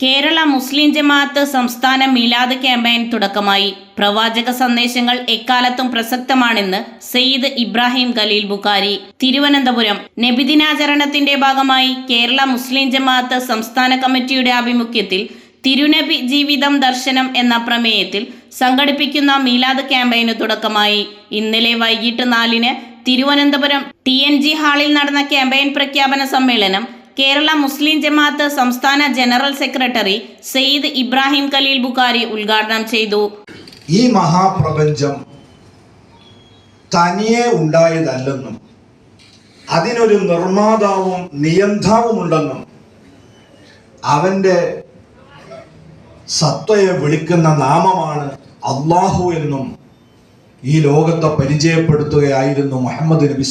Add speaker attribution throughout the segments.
Speaker 1: കേരള മുസ്ലിം ജമാഅത്ത് സംസ്ഥാന മീലാദ് ക്യാമ്പയിൻ തുടക്കമായി. പ്രവാചക സന്ദേശങ്ങൾ എക്കാലത്തും പ്രസക്തമാണെന്ന് സയ്യിദ് ഇബ്രാഹിം ഖലീൽ ബുഖാരി. തിരുവനന്തപുരം നബിദിനാചരണത്തിന്റെ ഭാഗമായി കേരള മുസ്ലിം ജമാഅത്ത് സംസ്ഥാന കമ്മിറ്റിയുടെ ആഭിമുഖ്യത്തിൽ തിരുനബി ജീവിതം ദർശനം എന്ന പ്രമേയത്തിൽ സംഘടിപ്പിക്കുന്ന മീലാദ് ക്യാമ്പയിന് തുടക്കമായി. ഇന്നലെ വൈകിട്ട് നാലിന് തിരുവനന്തപുരം ടി എൻ ജി ഹാളിൽ നടന്ന ക്യാമ്പയിൻ പ്രഖ്യാപന സമ്മേളനം കേരള മുസ്ലിം ജമാഅത്ത് സംസ്ഥാന ജനറൽ സെക്രട്ടറി സെയ്ദ് ഇബ്രാഹിം ഖലീൽ ബുഖാരി ഉദ്ഘാടനം ചെയ്തു.
Speaker 2: ഈ മഹാപ്രപഞ്ചം തനിയെ ഉണ്ടായതല്ലെന്നും അതിനൊരു നിർമ്മാതാവും നിയന്താവുമുണ്ടെന്നും അവന്റെ സത്വയെ വിളിക്കുന്ന നാമമാണ് അള്ളാഹു എന്നും ഈ ലോകത്തെ പരിചയപ്പെടുത്തുകയായിരുന്നു മുഹമ്മദ് നബി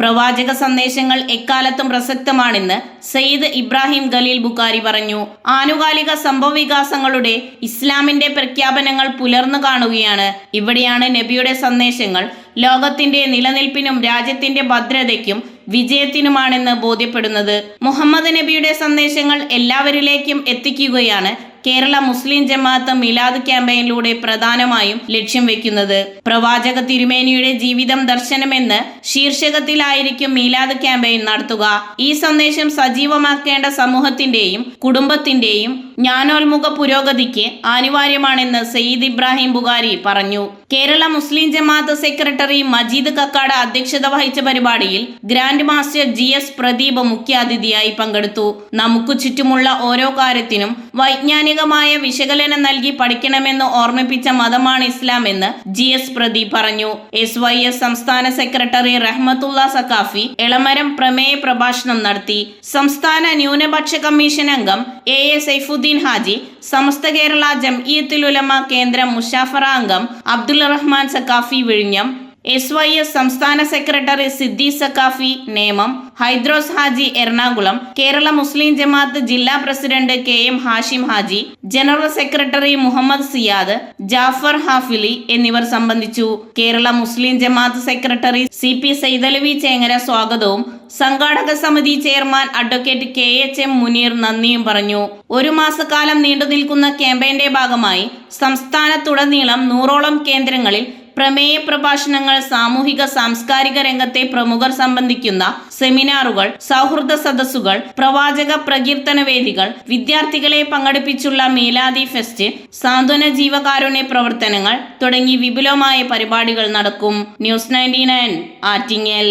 Speaker 1: പ്രവാചക സന്ദേശങ്ങൾ എക്കാലത്തും പ്രസക്തമാണെന്ന് സയ്യിദ് ഇബ്രാഹിം ഖലീൽ ബുഖാരി പറഞ്ഞു. ആനുകാലിക സംഭവവികാസങ്ങളുടെ ഇസ്ലാമിന്റെ പ്രഖ്യാപനങ്ങൾ പുലർന്നു കാണുകയാണ്. ഇവിടെയാണ് നബിയുടെ സന്ദേശങ്ങൾ ലോകത്തിന്റെ നിലനിൽപ്പിനും രാജ്യത്തിന്റെ ഭദ്രതയ്ക്കും വിജയത്തിനുമാണെന്ന് ബോധ്യപ്പെടുന്നത്. മുഹമ്മദ് നബിയുടെ സന്ദേശങ്ങൾ എല്ലാവരിലേക്കും എത്തിക്കുകയാണ് കേരള മുസ്ലിം ജമാഅത്ത് മിലാദ് ക്യാമ്പയിനിലൂടെ പ്രധാനമായും ലക്ഷ്യം വെക്കുന്നത്. പ്രവാചക തിരുമേനിയുടെ ജീവിതം ദർശനമെന്ന് ശീർഷകത്തിലായിരിക്കും മിലാദ് ക്യാമ്പയിൻ നടത്തുക. ഈ സന്ദേശം സജീവമാക്കേണ്ട സമൂഹത്തിന്റെയും കുടുംബത്തിന്റെയും ജ്ഞാനോന്മുഖ പുരോഗതിക്ക് അനിവാര്യമാണെന്ന് സയ്യിദ് ഇബ്രാഹിം ബുഖാരി പറഞ്ഞു. കേരള മുസ്ലിം ജമാഅത്ത് സെക്രട്ടറി മജീദ് കക്കാട് അധ്യക്ഷത വഹിച്ച പരിപാടിയിൽ grand master G S Pradeep മുഖ്യാതിഥിയായി പങ്കെടുത്തു. നമുക്ക് ചുറ്റുമുള്ള ഓരോ കാര്യത്തിനും വൈജ്ഞാനികമായ വിശകലനം നൽകി പഠിക്കണമെന്ന് ഓർമ്മിപ്പിച്ച മതമാണ് ഇസ്ലാം എന്ന് ജി എസ് പ്രദീപ് പറഞ്ഞു. എസ് വൈ എസ് സംസ്ഥാന സെക്രട്ടറി റഹ്മത്തുള്ള സക്കാഫി എളമരം പ്രമേയ പ്രഭാഷണം നടത്തി. സംസ്ഥാന ന്യൂനപക്ഷ കമ്മീഷൻ അംഗം എ എ സൈഫുദ്ദീൻ ഹാജി സമസ്ത കേരള ജംഇയത്തുൽ ഉലമ കേന്ദ്രം മുഷാഫറ അംഗം അബ്ദുൾ റഹ്മാൻ സക്കാഫി വിഴിഞ്ഞം എസ് വൈ എസ് സംസ്ഥാന സെക്രട്ടറി സിദ്ദി സക്കാഫി നേമം ഹൈദ്രോസ് ഹാജി എറണാകുളം കേരള മുസ്ലിം ജമാഅത്ത് ജില്ലാ president K M Hashim Haji general secretary Muhammad Siyad Jafar Hafili എന്നിവർ സംബന്ധിച്ചു. Kerala Muslim Jamaath secretary C P Saidalavi Chengara സ്വാഗതവും സംഘാടക സമിതി chairman advocate K H M Muneer നന്ദിയും പറഞ്ഞു. ഒരു മാസക്കാലം നീണ്ടു നിൽക്കുന്ന ക്യാമ്പയിന്റെ ഭാഗമായി സംസ്ഥാനത്തുടനീളം നൂറോളം കേന്ദ്രങ്ങളിൽ പ്രമേയ പ്രഭാഷണങ്ങൾ സാമൂഹിക സാംസ്കാരിക രംഗത്തെ പ്രമുഖർ സംബന്ധിക്കുന്ന സെമിനാറുകൾ സൗഹൃദ സദസ്സുകൾ പ്രവാചക പ്രകീർത്തന വേദികൾ വിദ്യാർത്ഥികളെ പങ്കെടുപ്പിച്ചുള്ള മേലാദി ഫെസ്റ്റ് സാന്ത്വന ജീവകാരുണ്യ പ്രവർത്തനങ്ങൾ തുടങ്ങി വിപുലമായ പരിപാടികൾ നടക്കും. News ninety nine Attingal.